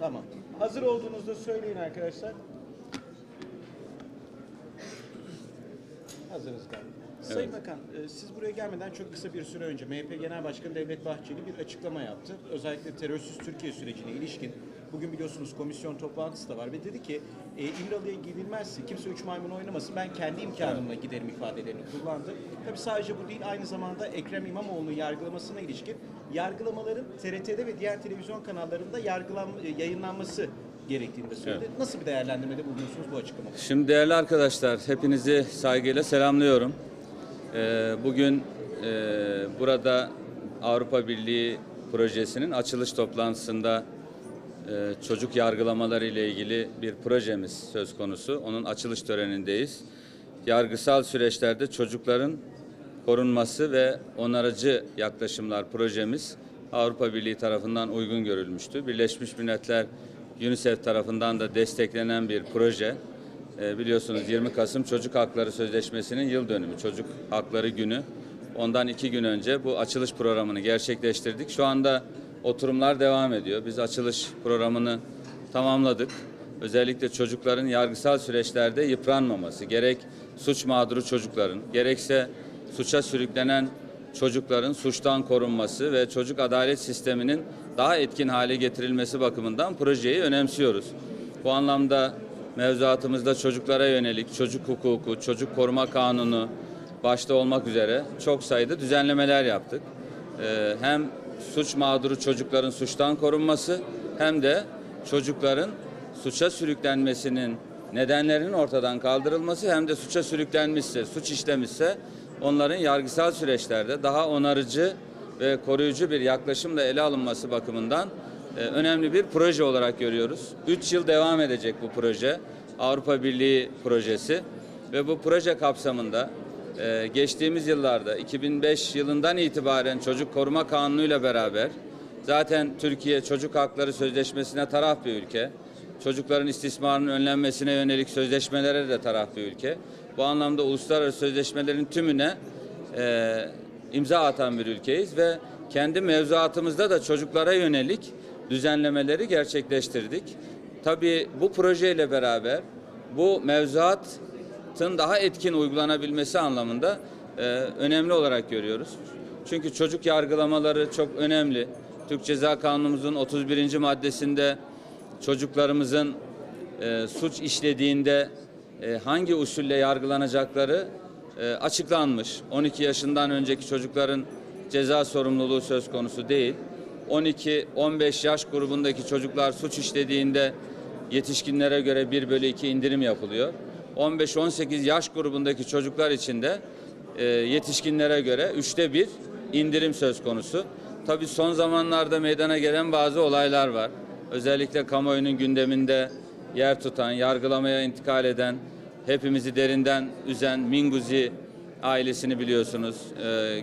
Tamam. Hazır olduğunuzda söyleyin arkadaşlar. Hazırız galiba. Sayın Bakan, e, siz buraya gelmeden çok kısa bir süre önce MHP Genel Başkanı Devlet Bahçeli bir açıklama yaptı. Özellikle terörsüz Türkiye sürecine ilişkin. Bugün biliyorsunuz komisyon toplantısı da var ve dedi ki e, İmralı'ya gidilmezse kimse üç maymun oynamasın ben kendi imkanımla giderim ifadelerini kullandı. Tabii sadece bu değil aynı zamanda Ekrem İmamoğlu'nun yargılamasına ilişkin yargılamaların TRT'de ve diğer televizyon kanallarında yargılan, e, yayınlanması gerektiğini de söyledi. Nasıl bir değerlendirmede bulunuyorsunuz bu açıklamada? Şimdi değerli arkadaşlar hepinizi saygıyla selamlıyorum. Ee, bugün e, burada Avrupa Birliği projesinin açılış toplantısında çocuk yargılamaları ile ilgili bir projemiz söz konusu. Onun açılış törenindeyiz. Yargısal süreçlerde çocukların korunması ve onarıcı yaklaşımlar projemiz Avrupa Birliği tarafından uygun görülmüştü. Birleşmiş Milletler UNICEF tarafından da desteklenen bir proje. Ee, biliyorsunuz 20 Kasım Çocuk Hakları Sözleşmesi'nin yıl dönümü, Çocuk Hakları Günü. Ondan iki gün önce bu açılış programını gerçekleştirdik. Şu anda oturumlar devam ediyor. Biz açılış programını tamamladık. Özellikle çocukların yargısal süreçlerde yıpranmaması, gerek suç mağduru çocukların, gerekse suça sürüklenen çocukların suçtan korunması ve çocuk adalet sisteminin daha etkin hale getirilmesi bakımından projeyi önemsiyoruz. Bu anlamda mevzuatımızda çocuklara yönelik çocuk hukuku, çocuk koruma kanunu başta olmak üzere çok sayıda düzenlemeler yaptık. Ee, hem suç mağduru çocukların suçtan korunması hem de çocukların suça sürüklenmesinin nedenlerinin ortadan kaldırılması hem de suça sürüklenmişse, suç işlemişse onların yargısal süreçlerde daha onarıcı ve koruyucu bir yaklaşımla ele alınması bakımından e, önemli bir proje olarak görüyoruz. 3 yıl devam edecek bu proje. Avrupa Birliği projesi ve bu proje kapsamında e, geçtiğimiz yıllarda 2005 yılından itibaren Çocuk Koruma Kanunu ile beraber zaten Türkiye Çocuk Hakları Sözleşmesi'ne taraf bir ülke. Çocukların istismarının önlenmesine yönelik sözleşmelere de taraf bir ülke. Bu anlamda uluslararası sözleşmelerin tümüne e, imza atan bir ülkeyiz ve kendi mevzuatımızda da çocuklara yönelik düzenlemeleri gerçekleştirdik. Tabii bu projeyle beraber bu mevzuatın daha etkin uygulanabilmesi anlamında e, önemli olarak görüyoruz. Çünkü çocuk yargılamaları çok önemli. Türk Ceza Kanunumuzun 31. maddesinde çocuklarımızın e, suç işlediğinde e, hangi usulle yargılanacakları e, açıklanmış. 12 yaşından önceki çocukların ceza sorumluluğu söz konusu değil. 12-15 yaş grubundaki çocuklar suç işlediğinde yetişkinlere göre 1 bölü 2 indirim yapılıyor. 15-18 yaş grubundaki çocuklar için de e, yetişkinlere göre üçte bir indirim söz konusu. Tabii son zamanlarda meydana gelen bazı olaylar var. Özellikle kamuoyunun gündeminde yer tutan, yargılamaya intikal eden, hepimizi derinden üzen Minguzi ailesini biliyorsunuz. E,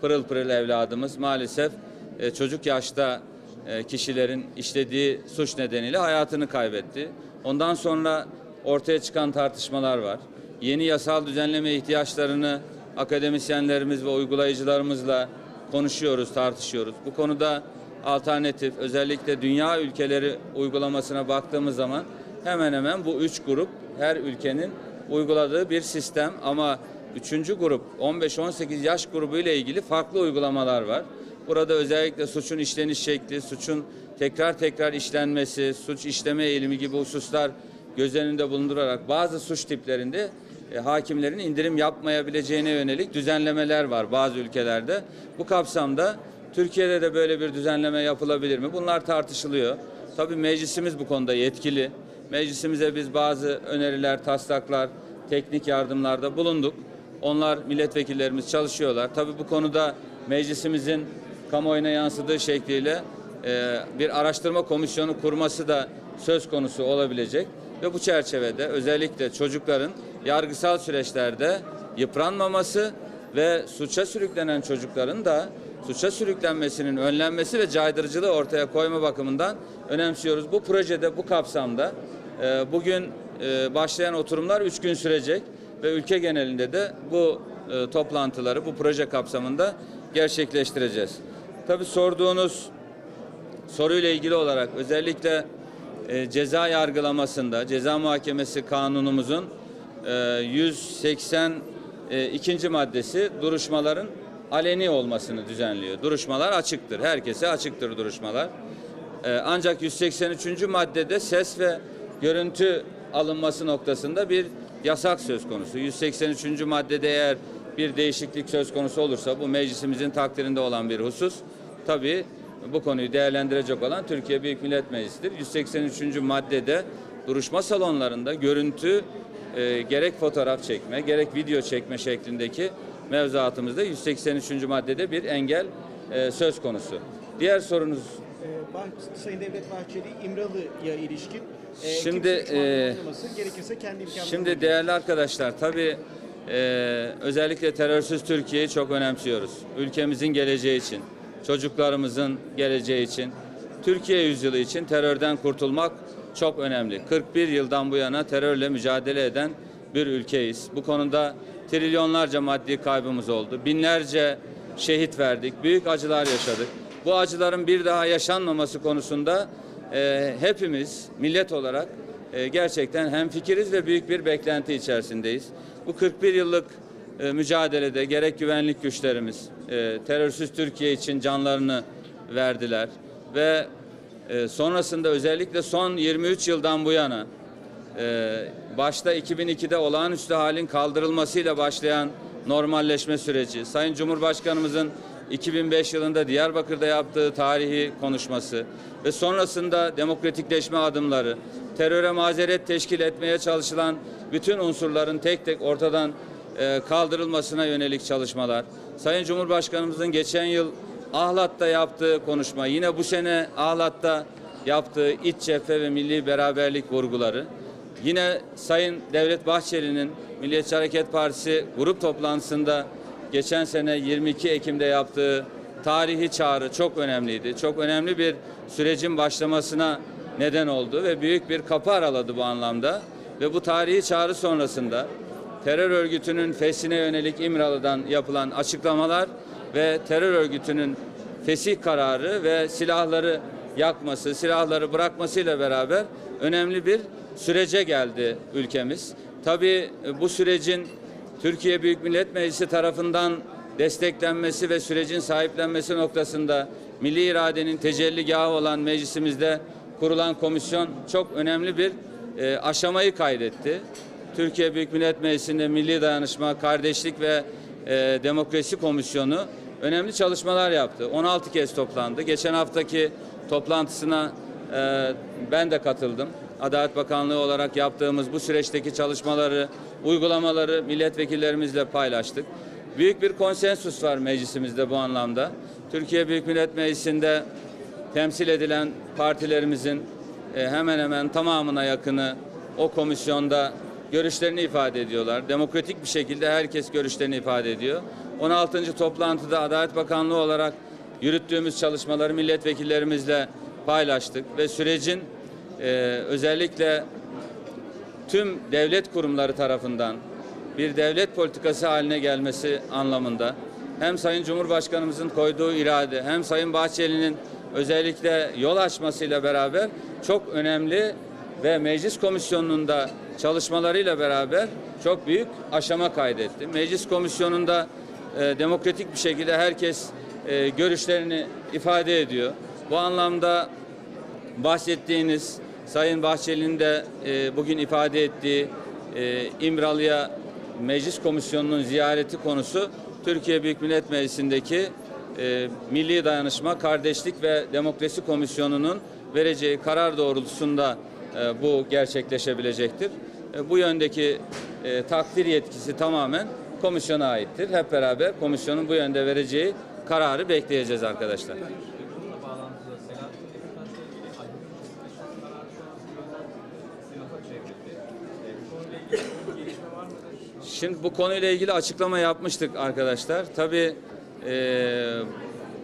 pırıl pırıl evladımız maalesef e, çocuk yaşta e, kişilerin işlediği suç nedeniyle hayatını kaybetti. Ondan sonra ortaya çıkan tartışmalar var. Yeni yasal düzenleme ihtiyaçlarını akademisyenlerimiz ve uygulayıcılarımızla konuşuyoruz, tartışıyoruz. Bu konuda alternatif özellikle dünya ülkeleri uygulamasına baktığımız zaman hemen hemen bu üç grup her ülkenin uyguladığı bir sistem ama üçüncü grup 15-18 yaş grubu ile ilgili farklı uygulamalar var. Burada özellikle suçun işleniş şekli, suçun tekrar tekrar işlenmesi, suç işleme eğilimi gibi hususlar göz önünde bulundurarak bazı suç tiplerinde e, hakimlerin indirim yapmayabileceğine yönelik düzenlemeler var bazı ülkelerde. Bu kapsamda Türkiye'de de böyle bir düzenleme yapılabilir mi? Bunlar tartışılıyor. Tabii meclisimiz bu konuda yetkili. Meclisimize biz bazı öneriler, taslaklar, teknik yardımlarda bulunduk. Onlar milletvekillerimiz çalışıyorlar. Tabii bu konuda meclisimizin kamuoyuna yansıdığı şekliyle e, bir araştırma komisyonu kurması da söz konusu olabilecek. Ve bu çerçevede özellikle çocukların yargısal süreçlerde yıpranmaması ve suça sürüklenen çocukların da suça sürüklenmesinin önlenmesi ve caydırıcılığı ortaya koyma bakımından önemsiyoruz. Bu projede bu kapsamda e, bugün e, başlayan oturumlar üç gün sürecek ve ülke genelinde de bu e, toplantıları bu proje kapsamında gerçekleştireceğiz. Tabii sorduğunuz soruyla ilgili olarak özellikle e, ceza yargılamasında ceza muhakemesi kanunumuzun e, 182. maddesi duruşmaların aleni olmasını düzenliyor. Duruşmalar açıktır. Herkese açıktır duruşmalar. E, ancak 183. maddede ses ve görüntü alınması noktasında bir yasak söz konusu. 183. maddede eğer bir değişiklik söz konusu olursa bu meclisimizin takdirinde olan bir husus. Tabii bu konuyu değerlendirecek olan Türkiye Büyük Millet Meclisi'dir. 183. maddede duruşma salonlarında görüntü e, gerek fotoğraf çekme gerek video çekme şeklindeki mevzuatımızda 183. maddede bir engel e, söz konusu. Diğer sorunuz Ee, Bah- Sayın Devlet Bahçeli İmralı'ya ilişkin e, Şimdi, e, gerekirse kendi Şimdi değerli arkadaşlar tabii e, özellikle terörsüz Türkiye'yi çok önemsiyoruz. Ülkemizin geleceği için, çocuklarımızın geleceği için, Türkiye yüzyılı için terörden kurtulmak çok önemli. 41 yıldan bu yana terörle mücadele eden bir ülkeyiz. Bu konuda trilyonlarca maddi kaybımız oldu. Binlerce şehit verdik. Büyük acılar yaşadık. Bu acıların bir daha yaşanmaması konusunda e, hepimiz millet olarak e, gerçekten hemfikiriz ve büyük bir beklenti içerisindeyiz. Bu 41 yıllık mücadelede gerek güvenlik güçlerimiz e, terörsüz Türkiye için canlarını verdiler. Ve e, sonrasında özellikle son 23 yıldan bu yana e, başta 2002'de olağanüstü halin kaldırılmasıyla başlayan normalleşme süreci, Sayın Cumhurbaşkanımızın 2005 yılında Diyarbakır'da yaptığı tarihi konuşması ve sonrasında demokratikleşme adımları, teröre mazeret teşkil etmeye çalışılan bütün unsurların tek tek ortadan e, kaldırılmasına yönelik çalışmalar, Sayın Cumhurbaşkanımızın geçen yıl Ahlat'ta yaptığı konuşma, yine bu sene Ahlat'ta yaptığı iç cephe ve milli beraberlik vurguları, Yine Sayın Devlet Bahçeli'nin Milliyetçi Hareket Partisi grup toplantısında geçen sene 22 Ekim'de yaptığı tarihi çağrı çok önemliydi. Çok önemli bir sürecin başlamasına neden oldu ve büyük bir kapı araladı bu anlamda. Ve bu tarihi çağrı sonrasında terör örgütünün fesine yönelik İmralı'dan yapılan açıklamalar ve terör örgütünün fesih kararı ve silahları yakması, silahları bırakmasıyla beraber önemli bir sürece geldi ülkemiz. Tabii bu sürecin Türkiye Büyük Millet Meclisi tarafından desteklenmesi ve sürecin sahiplenmesi noktasında milli iradenin tecelligahı olan meclisimizde kurulan komisyon çok önemli bir e, aşamayı kaydetti. Türkiye Büyük Millet Meclisi'nde Milli Dayanışma, Kardeşlik ve e, Demokrasi Komisyonu önemli çalışmalar yaptı. 16 kez toplandı. Geçen haftaki toplantısına e, ben de katıldım. Adalet Bakanlığı olarak yaptığımız bu süreçteki çalışmaları, uygulamaları milletvekillerimizle paylaştık. Büyük bir konsensus var meclisimizde bu anlamda. Türkiye Büyük Millet Meclisi'nde temsil edilen partilerimizin e, hemen hemen tamamına yakını o komisyonda görüşlerini ifade ediyorlar. Demokratik bir şekilde herkes görüşlerini ifade ediyor. 16. toplantıda Adalet Bakanlığı olarak yürüttüğümüz çalışmaları milletvekillerimizle paylaştık ve sürecin e, özellikle tüm devlet kurumları tarafından bir devlet politikası haline gelmesi anlamında hem Sayın Cumhurbaşkanımızın koyduğu irade hem Sayın Bahçeli'nin özellikle yol açmasıyla beraber çok önemli ve meclis komisyonunun da çalışmalarıyla beraber çok büyük aşama kaydetti. Meclis komisyonunda e, demokratik bir şekilde herkes e, görüşlerini ifade ediyor. Bu anlamda bahsettiğiniz Sayın Bahçeli'nin de e, bugün ifade ettiği e, İmralı'ya Meclis Komisyonu'nun ziyareti konusu Türkiye Büyük Millet Meclisi'ndeki e, Milli Dayanışma, Kardeşlik ve Demokrasi Komisyonu'nun vereceği karar doğrultusunda e, bu gerçekleşebilecektir. E, bu yöndeki e, takdir yetkisi tamamen komisyona aittir. Hep beraber komisyonun bu yönde vereceği kararı bekleyeceğiz arkadaşlar. Şimdi bu konuyla ilgili açıklama yapmıştık arkadaşlar. Tabii e,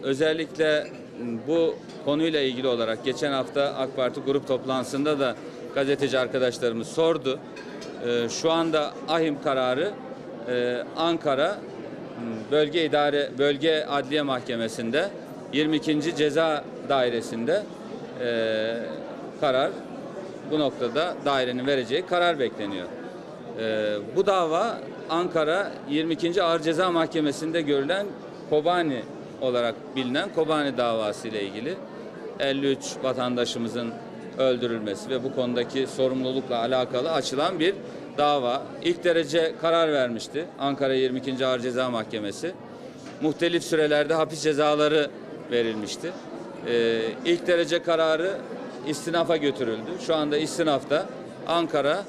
özellikle bu konuyla ilgili olarak geçen hafta AK Parti grup toplantısında da gazeteci arkadaşlarımız sordu. E, şu anda ahim kararı e, Ankara Bölge İdare Bölge Adliye Mahkemesi'nde 22. Ceza Dairesi'nde e, karar bu noktada dairenin vereceği karar bekleniyor. E, bu dava Ankara 22. Ağır Ceza Mahkemesi'nde görülen Kobani olarak bilinen Kobani davası ile ilgili 53 vatandaşımızın öldürülmesi ve bu konudaki sorumlulukla alakalı açılan bir dava. İlk derece karar vermişti Ankara 22. Ağır Ceza Mahkemesi. Muhtelif sürelerde hapis cezaları verilmişti. Ee, ilk derece kararı istinafa götürüldü. Şu anda istinafta Ankara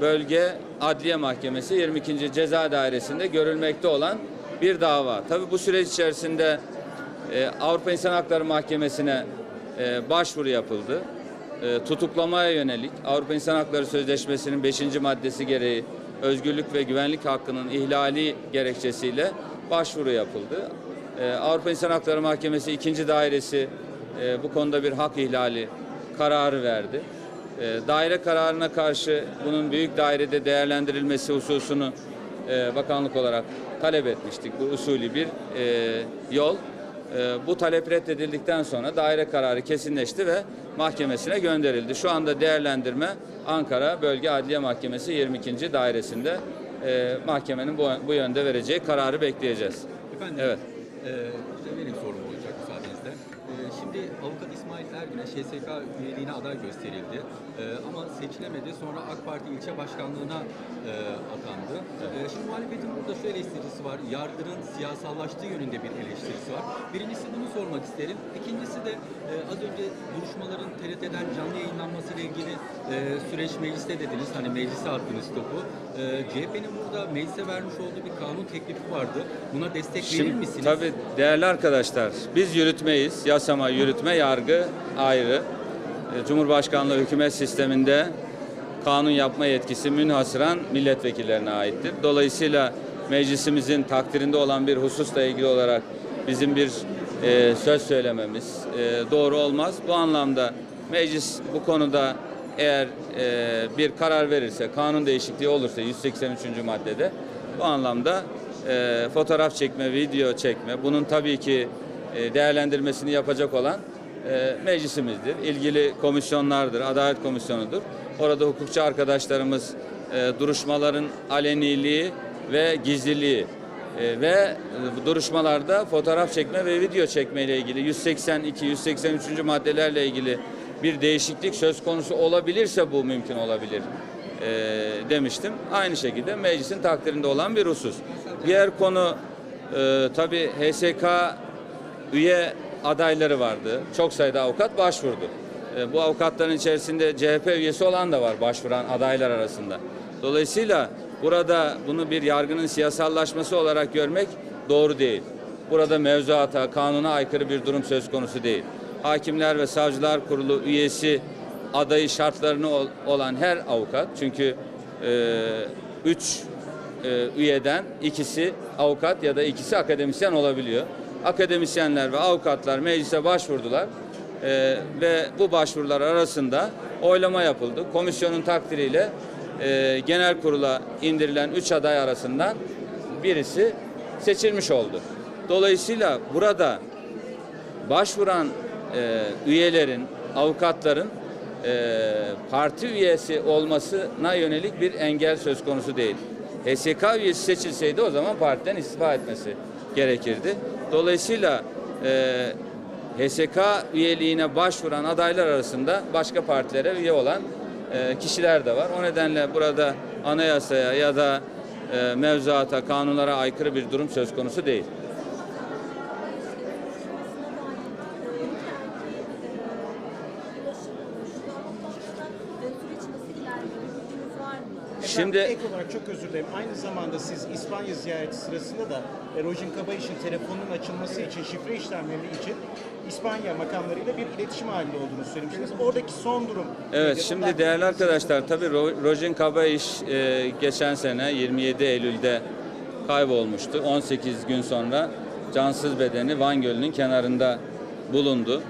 Bölge Adliye Mahkemesi 22. Ceza Dairesi'nde görülmekte olan bir dava. Tabii bu süreç içerisinde e, Avrupa İnsan Hakları Mahkemesi'ne e, başvuru yapıldı. E, tutuklamaya yönelik Avrupa İnsan Hakları Sözleşmesi'nin 5. maddesi gereği özgürlük ve güvenlik hakkının ihlali gerekçesiyle başvuru yapıldı. E, Avrupa İnsan Hakları Mahkemesi 2. dairesi e, bu konuda bir hak ihlali kararı verdi. E, daire kararına karşı bunun büyük dairede değerlendirilmesi hususunu e, bakanlık olarak talep etmiştik. Bu usulü bir e, yol. E, bu talep reddedildikten sonra daire kararı kesinleşti ve mahkemesine gönderildi. Şu anda değerlendirme Ankara Bölge Adliye Mahkemesi 22. dairesinde e, mahkemenin bu, bu yönde vereceği kararı bekleyeceğiz. Efendim, Evet. e, benim sorum olacak müsaadenizle. E, şimdi avukat İsmail Ergün'e ŞSK üyeliğine aday gösterildi. E, ama seçilemedi. Sonra AK Parti ilçe başkanlığına e, atandı. E, şimdi muhalefetin burada şu eleştirisi var. Yargının siyasallaştığı yönünde bir eleştirisi var. Birincisi bunu sormak isterim. İkincisi de e, az önce duruşmaların TRT'den canlı yayınlanmasıyla ilgili e, süreç mecliste dediniz. Hani meclise attınız topu. E, CHP'nin burada meclise vermiş olduğu bir kanun teklifi vardı. Buna destek verir Şimdi misiniz? tabii değerli arkadaşlar biz yürütmeyiz. Yasama, yürütme, yargı ayrı. E, Cumhurbaşkanlığı hükümet sisteminde kanun yapma yetkisi münhasıran milletvekillerine aittir. Dolayısıyla meclisimizin takdirinde olan bir hususla ilgili olarak bizim bir e, söz söylememiz e, doğru olmaz. Bu anlamda meclis bu konuda eğer e, bir karar verirse, kanun değişikliği olursa 183. maddede bu anlamda e, fotoğraf çekme, video çekme, bunun tabii ki e, değerlendirmesini yapacak olan e, meclisimizdir. İlgili komisyonlardır, Adalet Komisyonu'dur. Orada hukukçu arkadaşlarımız e, duruşmaların aleniliği ve gizliliği e, ve duruşmalarda fotoğraf çekme ve video çekme ile ilgili 182, 183. maddelerle ilgili bir değişiklik söz konusu olabilirse bu mümkün olabilir e, demiştim. Aynı şekilde meclisin takdirinde olan bir husus. Diğer konu e, tabii HSK üye adayları vardı. Çok sayıda avukat başvurdu. E, bu avukatların içerisinde CHP üyesi olan da var başvuran adaylar arasında. Dolayısıyla burada bunu bir yargının siyasallaşması olarak görmek doğru değil. Burada mevzuata, kanuna aykırı bir durum söz konusu değil. Hakimler ve Savcılar Kurulu üyesi adayı şartlarını ol- olan her avukat çünkü e, üç e, üyeden ikisi avukat ya da ikisi akademisyen olabiliyor. Akademisyenler ve avukatlar meclise başvurdular E, ve bu başvurular arasında oylama yapıldı. Komisyonun takdiriyle e, genel kurula indirilen üç aday arasından birisi seçilmiş oldu. Dolayısıyla burada başvuran e, üyelerin, avukatların e, parti üyesi olmasına yönelik bir engel söz konusu değil. HSK üyesi seçilseydi o zaman partiden istifa etmesi gerekirdi. Dolayısıyla e, HSK üyeliğine başvuran adaylar arasında başka partilere üye olan e, kişiler de var. O nedenle burada anayasaya ya da e, mevzuata, kanunlara aykırı bir durum söz konusu değil. Şimdi- ek olarak çok özür dilerim. Aynı zamanda siz İspanya ziyareti sırasında da e, Rojin Kabayiş'in telefonunun açılması için, şifre işlemleri için İspanya makamlarıyla bir iletişim halinde olduğunu söylemiştiniz. Oradaki son durum. Evet nedir? şimdi Ondan- değerli arkadaşlar tabii Ro- Rojin Kabayiş e, geçen sene 27 Eylül'de kaybolmuştu. 18 gün sonra cansız bedeni Van Gölü'nün kenarında bulundu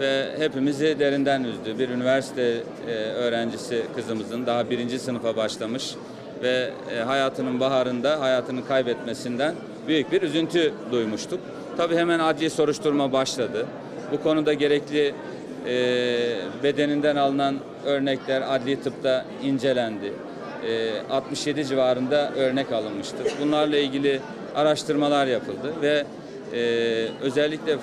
ve hepimizi derinden üzdü. Bir üniversite e, öğrencisi kızımızın daha birinci sınıfa başlamış ve e, hayatının baharında hayatını kaybetmesinden büyük bir üzüntü duymuştuk. Tabii hemen adli soruşturma başladı. Bu konuda gerekli e, bedeninden alınan örnekler adli tıpta incelendi. E, 67 civarında örnek alınmıştır. Bunlarla ilgili araştırmalar yapıldı ve özellikle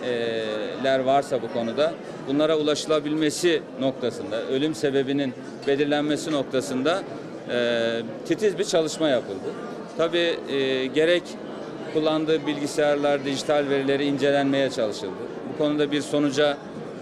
failler varsa bu konuda bunlara ulaşılabilmesi noktasında, ölüm sebebinin belirlenmesi noktasında e, titiz bir çalışma yapıldı. Tabii e, gerek kullandığı bilgisayarlar, dijital verileri incelenmeye çalışıldı. Bu konuda bir sonuca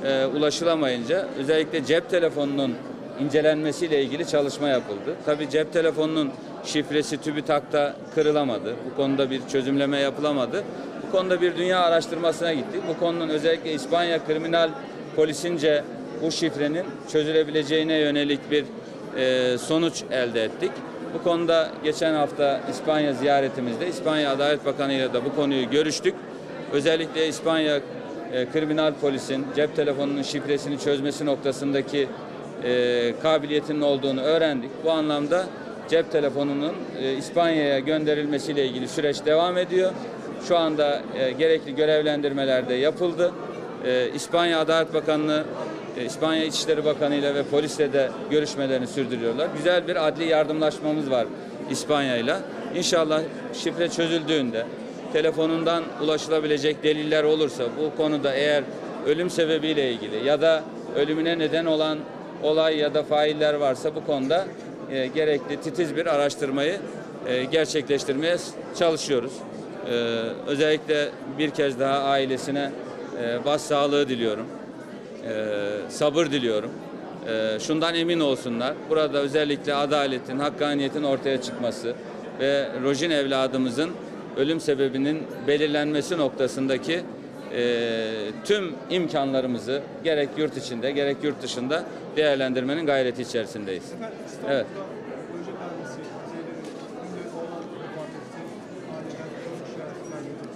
e, ulaşılamayınca özellikle cep telefonunun incelenmesiyle ilgili çalışma yapıldı. Tabii cep telefonunun şifresi TÜBİTAK'ta kırılamadı. Bu konuda bir çözümleme yapılamadı. Bu konuda bir dünya araştırmasına gittik. Bu konunun özellikle İspanya kriminal polisince bu şifrenin çözülebileceğine yönelik bir e, sonuç elde ettik. Bu konuda geçen hafta İspanya ziyaretimizde İspanya Adalet Bakanı ile de bu konuyu görüştük. Özellikle İspanya e, kriminal polisin cep telefonunun şifresini çözmesi noktasındaki e, kabiliyetinin olduğunu öğrendik. Bu anlamda cep telefonunun e, İspanya'ya gönderilmesiyle ilgili süreç devam ediyor. Şu anda e, gerekli görevlendirmeler de yapıldı. E, İspanya Adalet Bakanlığı, e, İspanya İçişleri Bakanı ile ve polisle de görüşmelerini sürdürüyorlar. Güzel bir adli yardımlaşmamız var İspanya ile. İnşallah şifre çözüldüğünde telefonundan ulaşılabilecek deliller olursa bu konuda eğer ölüm sebebiyle ilgili ya da ölümüne neden olan olay ya da failler varsa bu konuda e, gerekli titiz bir araştırmayı e, gerçekleştirmeye çalışıyoruz. E, özellikle bir kez daha ailesine e, başsağlığı diliyorum. E, sabır diliyorum. E, şundan emin olsunlar. Burada özellikle adaletin, hakkaniyetin ortaya çıkması ve Rojin evladımızın ölüm sebebinin belirlenmesi noktasındaki e, tüm imkanlarımızı gerek yurt içinde gerek yurt dışında değerlendirmenin gayreti içerisindeyiz. Evet. Proje vermesi, Zeynep'in şimdi oğlan vefat etti. Aileden çok şikayet kaybetti.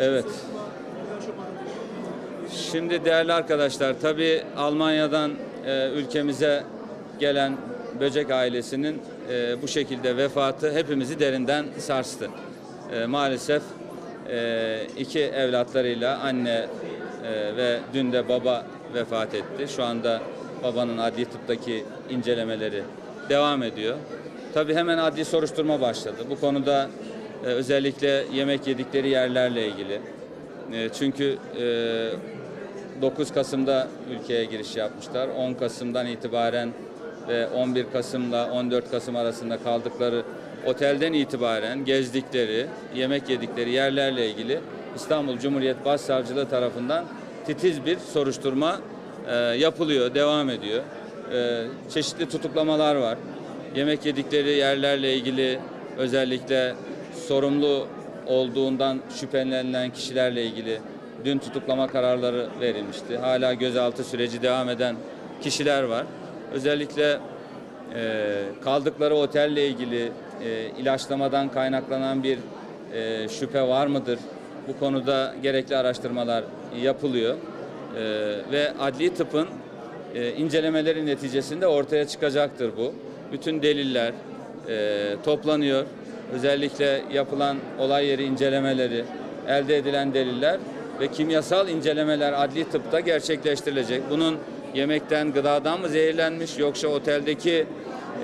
Evet. Şimdi değerli arkadaşlar, tabii Almanya'dan e, ülkemize gelen böcek ailesinin e, bu şekilde vefatı hepimizi derinden sarstı. E, maalesef e, iki evlatlarıyla anne e, ve dün de baba vefat etti. Şu anda babanın adli tıptaki incelemeleri devam ediyor. Tabii hemen adli soruşturma başladı. Bu konuda özellikle yemek yedikleri yerlerle ilgili. E, çünkü e, 9 Kasım'da ülkeye giriş yapmışlar. 10 Kasım'dan itibaren ve 11 Kasım'la 14 Kasım arasında kaldıkları otelden itibaren gezdikleri, yemek yedikleri yerlerle ilgili İstanbul Cumhuriyet Başsavcılığı tarafından titiz bir soruşturma e, yapılıyor, devam ediyor. E, çeşitli tutuklamalar var. Yemek yedikleri yerlerle ilgili özellikle sorumlu olduğundan şüphelenilen kişilerle ilgili dün tutuklama kararları verilmişti. Hala gözaltı süreci devam eden kişiler var. Özellikle e, kaldıkları otelle ilgili e, ilaçlamadan kaynaklanan bir e, şüphe var mıdır? Bu konuda gerekli araştırmalar yapılıyor. E, ve adli tıpın e, incelemeleri neticesinde ortaya çıkacaktır bu. Bütün deliller e, toplanıyor. Özellikle yapılan olay yeri incelemeleri, elde edilen deliller ve kimyasal incelemeler adli tıpta gerçekleştirilecek. Bunun yemekten, gıdadan mı zehirlenmiş yoksa oteldeki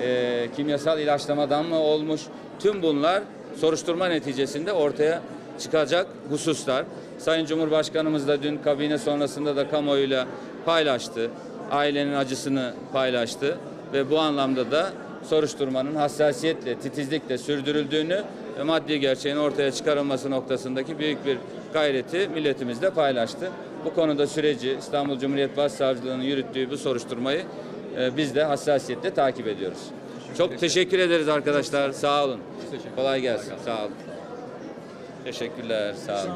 e, kimyasal ilaçlamadan mı olmuş? Tüm bunlar soruşturma neticesinde ortaya çıkacak hususlar. Sayın Cumhurbaşkanımız da dün kabine sonrasında da kamuoyuyla paylaştı. Ailenin acısını paylaştı ve bu anlamda da soruşturmanın hassasiyetle, titizlikle sürdürüldüğünü ve maddi gerçeğin ortaya çıkarılması noktasındaki büyük bir gayreti milletimizle paylaştı. Bu konuda süreci İstanbul Cumhuriyet Başsavcılığı'nın yürüttüğü bu soruşturmayı e, biz de hassasiyetle takip ediyoruz. Çok teşekkür ederiz arkadaşlar. Sağ olun. Kolay gelsin. Sağ olun. Teşekkürler. Sağ olun.